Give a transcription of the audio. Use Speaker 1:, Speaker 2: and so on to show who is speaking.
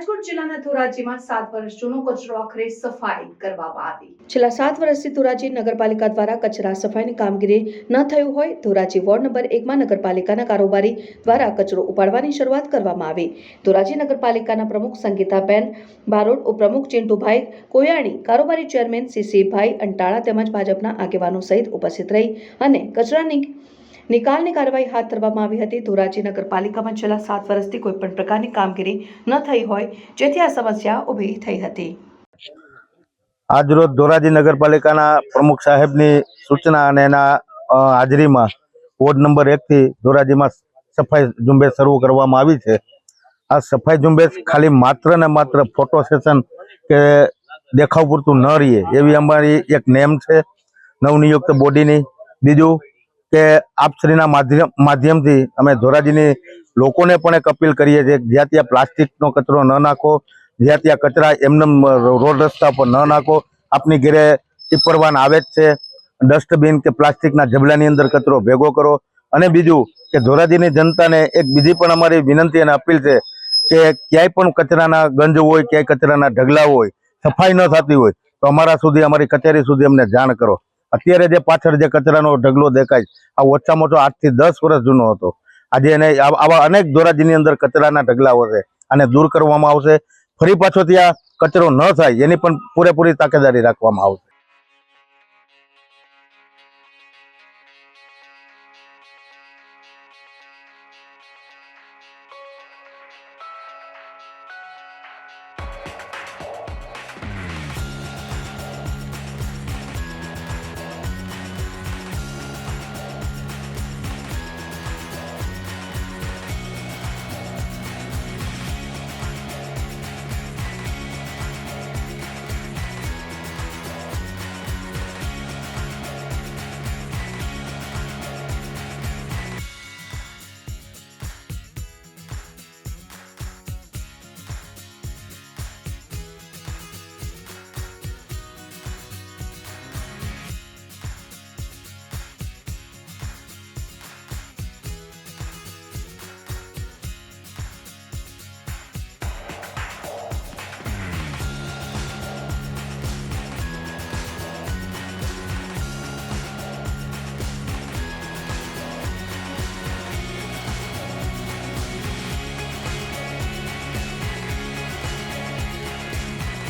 Speaker 1: રાજકોટ જિલ્લાના ધોરાજીમાં સાત વર્ષ જૂનો કચરો આખરે સફાઈ કરવામાં આવી. છેલ્લા સાત વર્ષથી ધોરાજી નગરપાલિકા દ્વારા કચરા સફાઈની કામગીરી ન થયું હોય, ધોરાજી વોર્ડ નંબર એકમાં નગરપાલિકાના કારોબારી દ્વારા કચરો ઉપાડવાની શરૂઆત કરવામાં આવી. ધોરાજી નગરપાલિકાના પ્રમુખ સંગીતાબેન બારોટ ઉપપ્રમુખ ચિંટુભાઈ કોયાણી, કારોબારી ચેરમેન સીસીભાઈ અંટાળા તેમજ ભાજપના આગેવાનો સહિત ઉપસ્થિત રહી અને કચરાની નિકાલની કાર્યવાહી હાથ ધરવામાં આવી હતી. ધોરાજી નગરપાલિકામાં છેલ્લા સાત વર્ષથી કોઈ પણ પ્રકારની કામગીરી ન થઈ હોય જેથી આ સમસ્યા ઊભી થઈ હતી.
Speaker 2: આજરોજ ધોરાજી નગરપાલિકાના પ્રમુખ સાહેબની સૂચના અને એના હાજરીમાં વોર્ડ નંબર એકથી ધોરાજીમાં સફાઈ ઝુંબેશ શરૂ કરવામાં આવી છે. આ સફાઈ ઝુંબેશ ખાલી માત્ર ને માત્ર ફોટો સેશન કે દેખાવ પૂરતું ન રહીએ એવી અમારી એક નેમ છે. નવનિયુક્ત બોડીની. બીજું કે આપશ્રીના માધ્યમ માધ્યમથી અમે ધોરાજીની લોકોને પણ એક અપીલ કરીએ છીએ, જ્યાં ત્યાં પ્લાસ્ટિકનો કચરો ન નાખો, જ્યાં ત્યાં કચરા એમને રોડ રસ્તા પર ન નાખો, આપની ઘરે ટીપરવાન આવે જ છે. ડસ્ટબિન કે પ્લાસ્ટિકના જબલાની અંદર કચરો ભેગો કરો. અને બીજું કે ધોરાજીની જનતાને એક બીજી પણ અમારી વિનંતી અને અપીલ છે કે ક્યાંય પણ કચરાના ગંજ હોય, ક્યાંય કચરાના ઢગલા હોય, સફાઈ ન થતી હોય, તો અમારા સુધી, અમારી કચેરી સુધી અમને જાણ કરો. અત્યારે જે પાછળ જે કચરાનો ઢગલો દેખાય આ ઓછામાં ઓછો આઠથી દસ વર્ષ જૂનો હતો. આજે એને આવા અનેક ધોરાજીની અંદર કચરાના ઢગલાઓ છે આને દૂર કરવામાં આવશે. ફરી પાછો ત્યાં કચરો ન થાય, એની પણ પૂરેપૂરી તાકેદારી રાખવામાં આવશે.